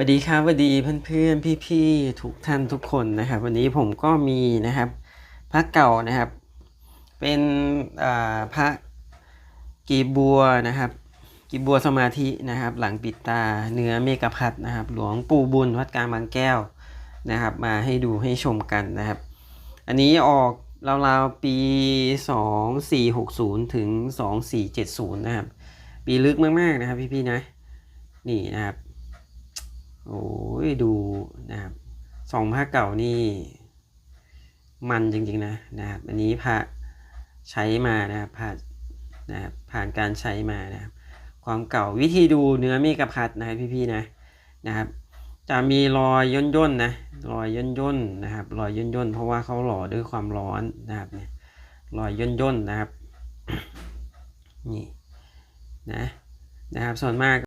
วัสดีครับสวัสดีเพื่อนๆพี่ๆทุกท่านทุกคนนะครับ วันนี้ผมก็มีนะครับพระเก่านะครับ เป็นพระกีบัวนะครับกีบัวสมาธินะครับ หลังปิดตาเนื้อเมกพัดนะครับ หลวงปู่บุญวัดกลางบางแก้วนะครับ มาให้ดูให้ชมกันนะครับ อันนี้ออกราวๆปี 2460 ถึง 2470 นะครับ ปีลึกมากๆนะครับพี่ๆนะนี่นะครับ โอ้ยดูนะครับสองผ้าเก่านี่มันจริงๆนะนะครับอันนี้พระใช้มานะครับผ่านนะครับผ่านการใช้มานะครับความเก่าวิธีดูเนื้อเมกระพัดนะครับพี่ๆนะนะครับ จะมีรอยย่นย่นๆนะรอยย่นย่นๆนะครับรอยย่นย่นๆเพราะว่าเขาหล่อด้วยความร้อนนะครับเนี่ยรอยย่นย่นๆนะครับนี่นะนะครับส่วนมาก